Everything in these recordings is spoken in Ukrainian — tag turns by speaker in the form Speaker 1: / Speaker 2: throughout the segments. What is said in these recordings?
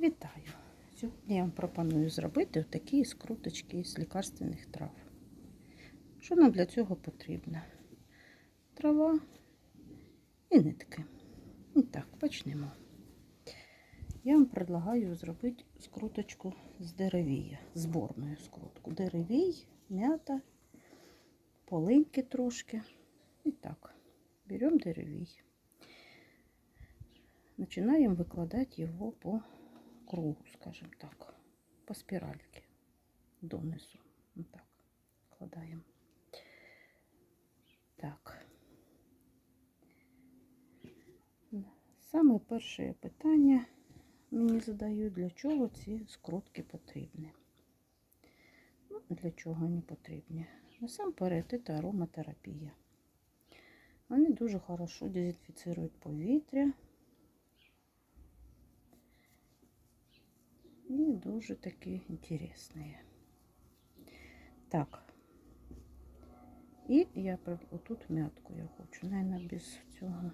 Speaker 1: Вітаю! Сьогодні я вам пропоную зробити такі скруточки з лікарственних трав. Що нам для цього потрібно? Трава і нитки. І так, почнемо. Я вам предлагаю зробити скруточку з деревія, зборну скрутку. Деревій, м'ята, полиньки трошки. І так, беремо деревій. Начинаем выкладать его по кругу, скажем так, по спиральке донизу. Так вкладаємо. Так. Саме перше питання мені задають, для чого ці скрутки потрібні. Ну, для чого вони потрібні? Насамперед, це ароматерапія. Вони дуже хорошо дезінфіцирують повітря. І дуже такі інтересні. Так. І я при- отут м'ятку я хочу. Наверное, без цього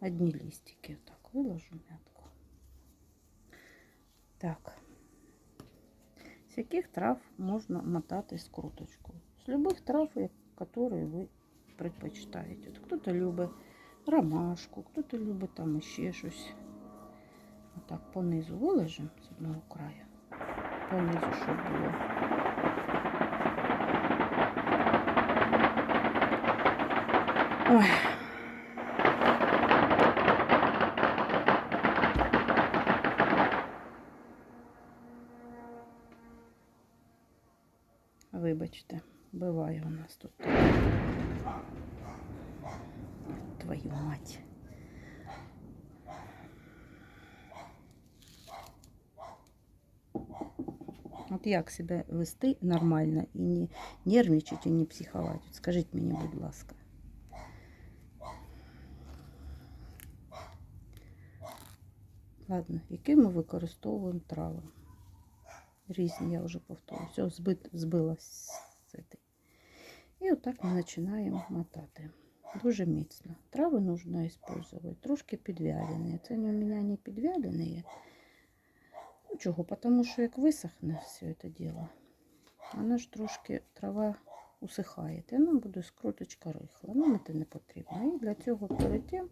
Speaker 1: одні листики. Так, виложу м'ятку. Так. З яких трав можна мотати скруточку? З любих трав, які ви предпочитаєте. От Хто-то любить ромашку, хто-то любить там ще щось. Отак понизу виложимо з одного краю. Понизу, щоб було. Ой. Вибачте, буває у нас тут. Твою мать. От як себе вести нормально і не нервничати, і не психувати? Скажіть мені, будь ласка. Ладно, які ми використовуємо трави? Різні, я вже повторюю. Все, збит, збила з цієї. І отак ми починаємо мотати. Дуже міцно. Трави нужно использовать трошки підвялені. Це не у мене не підвялені. Ну чого? Тому що як висохне все це діло, вона ж трошки трава усихає. Нам буде скруточка рихла. Нам це не потрібно. І для цього перед тим,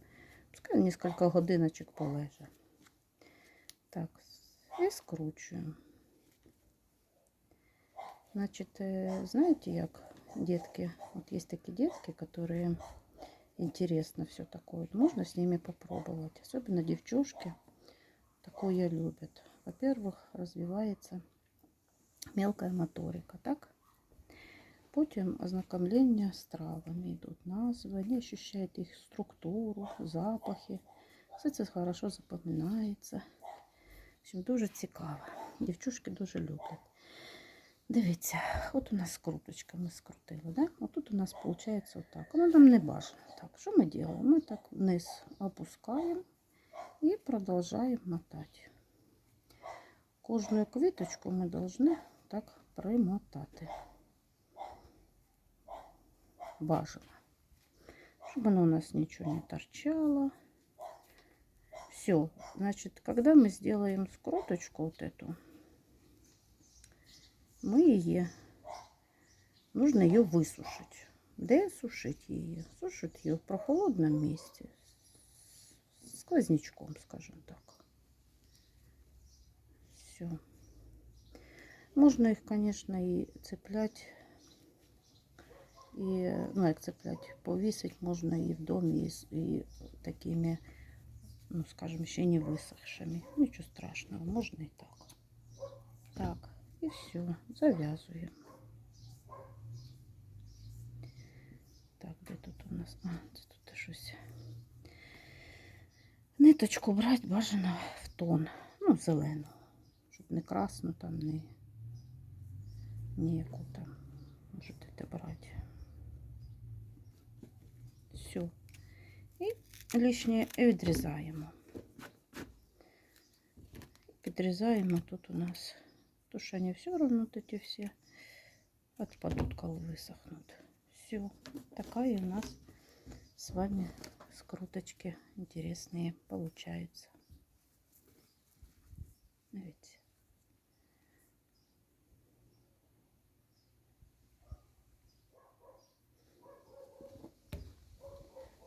Speaker 1: пускай кілька годиночок полежа. Так, і скручуємо. Значит, э, знаете, як детки, вот есть такие детки, которые интересно все такое. Можно с ними попробовать. Особенно девчушки такое любят. Во-первых, развивается мелкая моторика, так? Потім ознакомлення з травами йдуть назви, вони ощущають їх структуру, запахи. Все хорошо запам'ятається. В общем, дуже цікаво. Дівчушки дуже люблять. Дивіться, от у нас скруточка ми скрутили, да? Отут у нас виходить отак. Воно нам не бажано. Так, що ми робимо? Ми так вниз опускаємо і продовжуємо мотати. Кожну квіточку ми повинні так примотати. Бажано. Щоб воно у нас нічого не торчало. Все, значит, когда мы сделаем скруточку вот эту, мы ее, нужно ее высушить. Де сушить її? Сушить її в прохолодном месте, с сквознячком, скажем так. Все. Можно их, конечно, и цеплять, и, ну, як цеплять, повісить можна і в домі, і, з- і такими, ну, скажем, ще не висохшими. Нічого страшного, можна і так. Так, і все, зав'язуємо. Так, де тут у нас? А, це тут щось. Ниточку брати бажано в тон, ну, зелену, щоб не красну там, не, ніяку там. Можете те брати. Все. І лишнє відрізаємо. Підрізаємо тут у нас, то вони все тут эти всі отпадут, коли висохнуть. Все, такая у нас с вами скруточки интересные получаются. Дивіться.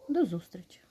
Speaker 1: До зустрічі!